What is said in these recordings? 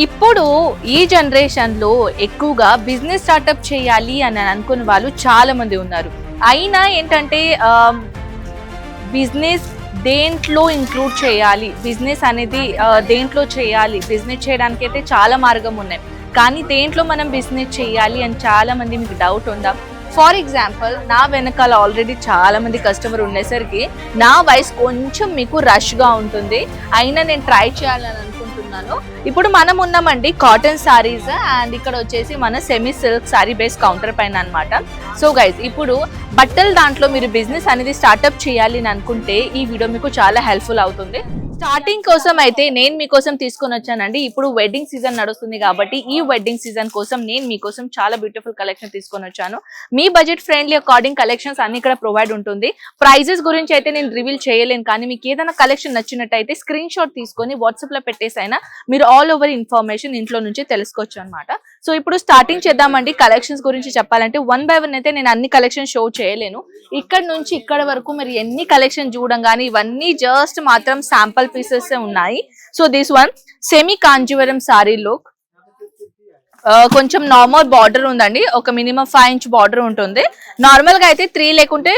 ఇప్పుడు ఈ జనరేషన్లో ఎక్కువగా బిజినెస్ స్టార్ట్అప్ చేయాలి అని అనుకున్న వాళ్ళు చాలా మంది ఉన్నారు. అయినా ఏంటంటే బిజినెస్ దేంట్లో ఇంక్లూడ్ చేయాలి బిజినెస్ అనేది దేంట్లో చేయాలి బిజినెస్ చేయడానికి అయితే చాలా మార్గం ఉన్నాయి. కానీ దేంట్లో మనం బిజినెస్ చేయాలి అని చాలా మంది మీకు డౌట్ ఉందా? ఫర్ ఎగ్జాంపుల్ నా వెనకాల ఆల్రెడీ చాలామంది కస్టమర్ ఉండేసరికి నా వయసు కొంచెం మీకు రష్గా ఉంటుంది. అయినా నేను ట్రై చేయాలని ఉన్నాను ఇప్పుడు మనం ఉన్నామండి కాటన్ సారీస్ అండ్ ఇక్కడ వచ్చేసి మన semi silk sari base counter పైన అన్నమాట. సో గైజ్ ఇప్పుడు బట్టల దాంట్లో మీరు బిజినెస్ అనేది స్టార్ట్అప్ చేయాలి అని అనుకుంటే ఈ వీడియో మీకు చాలా హెల్ప్ఫుల్ అవుతుంది. స్టార్టింగ్ కోసం అయితే నేను మీకోసం తీసుకొని వచ్చానండి. ఇప్పుడు వెడ్డింగ్ సీజన్ నడుస్తుంది కాబట్టి ఈ వెడ్డింగ్ సీజన్ కోసం నేను మీకోసం చాలా బ్యూటిఫుల్ కలెక్షన్ తీసుకొని వచ్చాను. మీ బడ్జెట్ ఫ్రెండ్లీ అకార్డింగ్ కలెక్షన్స్ అన్ని ఇక్కడ ప్రొవైడ్ ఉంటుంది. ప్రైజెస్ గురించి అయితే నేను రివీల్ చేయలేను కానీ మీకు ఏదైనా కలెక్షన్ నచ్చినట్టయితే స్క్రీన్ షాట్ తీసుకొని వాట్సాప్లో పెట్టేసైనా మీరు ఆల్ ఓవర్ ఇన్ఫర్మేషన్ ఇంట్లో నుంచి తెలుసుకోవచ్చు అనమాట సో ఇప్పుడు స్టార్టింగ్ చేద్దామండి కలెక్షన్స్ గురించి చెప్పాలంటే వన్ బై వన్ అయితే నేను అన్ని కలెక్షన్ షో చేయలేను. ఇక్కడ నుంచి ఇక్కడ వరకు మీరు ఎన్ని కలెక్షన్ చూడంగానే ఇవన్నీ జస్ట్ మాత్రం శాంపుల్ పీసెస్ ఉన్నాయి. So this one semi Kanjeevaram sari look కొంచెం నార్మల్ బార్డర్ ఉందండి. ఒక మినిమం ఫైవ్ ఇంచ్ బార్డర్ ఉంటుంది. నార్మల్గా అయితే త్రీ లేకుంటే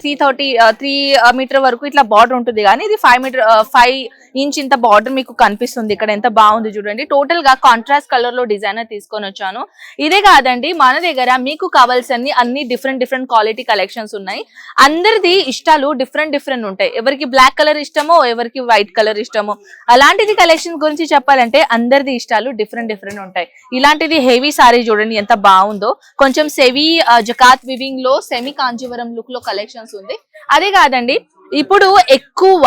త్రీ థర్టీ త్రీ మీటర్ వరకు ఇట్లా బార్డర్ ఉంటుంది. కానీ ఇది ఫైవ్ మీటర్ ఫైవ్ ఇంచ్ ఇంత బార్డర్ మీకు కనిపిస్తుంది. ఇక్కడ ఎంత బాగుంది చూడండి. టోటల్గా కాంట్రాస్ట్ కలర్లో డిజైనర్ తీసుకొని వచ్చాను. ఇదే కాదండి మన దగ్గర మీకు కావాల్సిన అన్ని డిఫరెంట్ డిఫరెంట్ క్వాలిటీ కలెక్షన్స్ ఉన్నాయి. అందరిది ఇష్టాలు డిఫరెంట్ డిఫరెంట్ ఉంటాయి. ఎవరికి బ్లాక్ కలర్ ఇష్టమో ఎవరికి వైట్ కలర్ ఇష్టమో. అలాంటిది కలెక్షన్ గురించి చెప్పాలంటే అందరిది ఇష్టాలు డిఫరెంట్ డిఫరెంట్ ఉంటాయి. ఇలాంటిది హెవీ సారీ చూడండి ఎంత బాగుందో. కొంచెం సెవీ జకాత్ వివింగ్లో సెమీ కాంజీవరం లుక్లో కలెక్షన్స్ ఉంది. అదే కాదండి ఇప్పుడు ఎక్కువ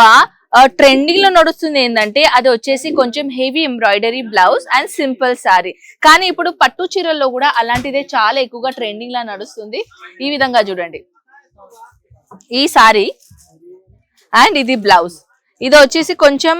ట్రెండింగ్లో నడుస్తుంది ఏంటంటే అది వచ్చేసి కొంచెం heavy embroidery blouse and simple sari కానీ ఇప్పుడు పట్టు చీరల్లో కూడా అలాంటిదే చాలా ఎక్కువగా ట్రెండింగ్ లా నడుస్తుంది. ఈ విధంగా చూడండి. ఈ సారీ అండ్ ఇది బ్లౌజ్ ఇది వచ్చేసి కొంచెం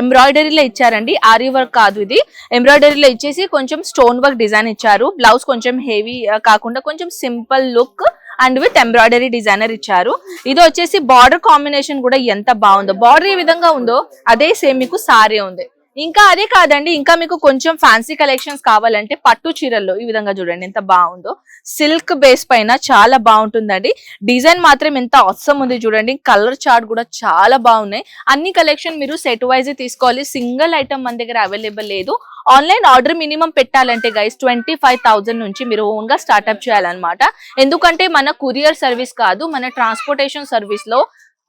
ఎంబ్రాయిడరీలో ఇచ్చారండి. ఆరీ వర్క్ కాదు ఇది. ఎంబ్రాయిడరీలో ఇచ్చేసి కొంచెం స్టోన్ వర్క్ డిజైన్ ఇచ్చారు. బ్లౌజ్ కొంచెం హెవీ కాకుండా కొంచెం simple look and with embroidery designer ఇచ్చారు. ఇది వచ్చేసి బార్డర్ కాంబినేషన్ కూడా ఎంత బాగుందో. బార్డర్ ఏ విధంగా ఉందో అదే సేమ్ మీకు సారీ ఉంది. ఇంకా అదే కాదండి ఇంకా మీకు కొంచెం ఫ్యాన్సీ కలెక్షన్స్ కావాలంటే పట్టు చీరల్లో ఈ విధంగా చూడండి ఎంత బాగుందో. సిల్క్ బేస్ పైన చాలా బాగుంటుందండి. డిజైన్ మాత్రం ఎంత అవసరం ఉంది చూడండి. కలర్ చార్ట్ కూడా చాలా బాగున్నాయి. అన్ని కలెక్షన్ మీరు సెట్ వైజ్ తీసుకోవాలి. సింగిల్ ఐటమ్ మన దగ్గర అవైలబుల్ లేదు. ఆన్లైన్ ఆర్డర్ మినిమం పెట్టాలంటే గైస్ ట్వంటీ ఫైవ్ థౌసండ్ నుంచి మీరు ఓన్గా స్టార్ట్అప్ చేయాలన్నమాట. ఎందుకంటే మన కొరియర్ సర్వీస్ కాదు మన ట్రాన్స్పోర్టేషన్ సర్వీస్లో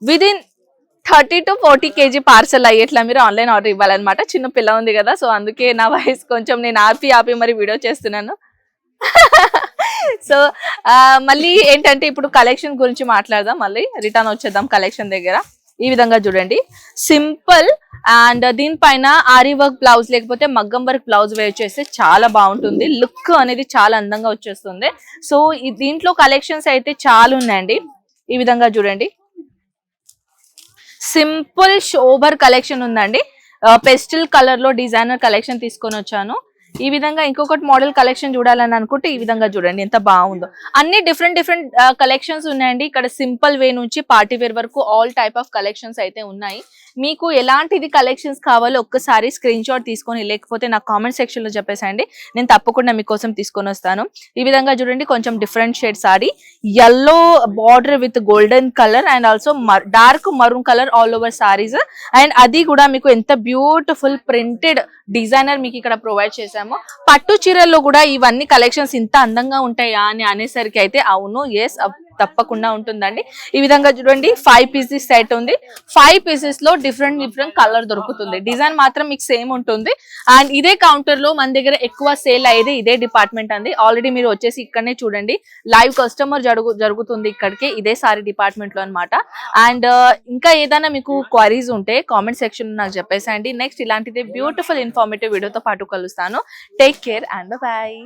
within thirty to forty KG parcel అయ్యేట్లా మీరు ఆన్లైన్ ఆర్డర్ ఇవ్వాలన్నమాట. చిన్న పిల్ల ఉంది కదా సో అందుకే నా వయసు కొంచెం నేను ఆపి ఆపి మరి వీడియో చేస్తున్నాను. సో మళ్ళీ ఏంటంటే ఇప్పుడు కలెక్షన్ గురించి మాట్లాడదాం మళ్ళీ రిటర్న్ వచ్చేద్దాం కలెక్షన్ దగ్గర. ఈ విధంగా చూడండి. సింపుల్ అండ్ దీనిపైన ఆరీ వర్క్ బ్లౌజ్ లేకపోతే మగ్గం వర్క్ బ్లౌజ్ వేర్ చేస్తే చాలా బాగుంటుంది. లుక్ అనేది చాలా అందంగా వచ్చేస్తుంది. సో ఈ- దీంట్లో కలెక్షన్స్ అయితే చాలా ఉన్నాయండి. ఈ విధంగా చూడండి. సింపుల్ షోబర్ కలెక్షన్ ఉందండి. Uh, పెస్టిల్ కలర్లో డిజైనర్ కలెక్షన్ తీసుకొని వచ్చాను. ఈ విధంగా ఇంకొకటి మోడల్ కలెక్షన్ చూడాలని అనుకుంటే ఈ విధంగా చూడండి ఎంత బాగుందో. అన్ని డిఫరెంట్ డిఫరెంట్ కలెక్షన్స్ ఉన్నాయండి. ఇక్కడ సింపుల్ వే నుంచి పార్టీ వేర్ వరకు ఆల్ టైప్ ఆఫ్ కలెక్షన్స్ అయితే ఉన్నాయి. మీకు ఎలాంటిది కలెక్షన్స్ కావాలో ఒక్కసారి స్క్రీన్ షాట్ తీసుకొని లేకపోతే నాకు కామెంట్ సెక్షన్లో చెప్పేసండి నేను తప్పకుండా మీకోసం తీసుకొని వస్తాను. ఈ విధంగా చూడండి కొంచెం different shade sari yellow border with golden colour and also dark maroon colour all over saris and అది కూడా మీకు ఎంత బ్యూటిఫుల్ ప్రింటెడ్ డిజైనర్ మీకు ఇక్కడ ప్రొవైడ్ చేశాము. పట్టు చీరల్లో కూడా ఇవన్నీ కలెక్షన్స్ ఇంత అందంగా ఉంటాయా అని అనేసరికి అయితే అవును ఎస్ తప్పకుండా ఉంటుందండి. ఈ విధంగా చూడండి ఫైవ్ పీసెస్ సెట్ ఉంది. ఫైవ్ పీసెస్లో డిఫరెంట్ డిఫరెంట్ కలర్ దొరుకుతుంది. డిజైన్ మాత్రం మీకు సేమ్ ఉంటుంది. అండ్ ఇదే కౌంటర్లో మన దగ్గర ఎక్కువ సేల్ అయ్యేది ఇదే డిపార్ట్మెంట్ అండి. ఆల్రెడీ మీరు వచ్చేసి ఇక్కడనే చూడండి. లైవ్ కస్టమర్ జరుగు జరుగుతుంది ఇక్కడికి. ఇదే సారీ డిపార్ట్మెంట్లో అనమాట అండ్ uh, ఇంకా ఏదైనా మీకు క్వారీస్ ఉంటే కామెంట్ సెక్షన్ నాకు చెప్పేసండి నెక్స్ట్ ఇలాంటిదే బ్యూటిఫుల్ ఇన్ఫార్మేటివ్ వీడియోతో పాటు కలుస్తాను. Take care and bye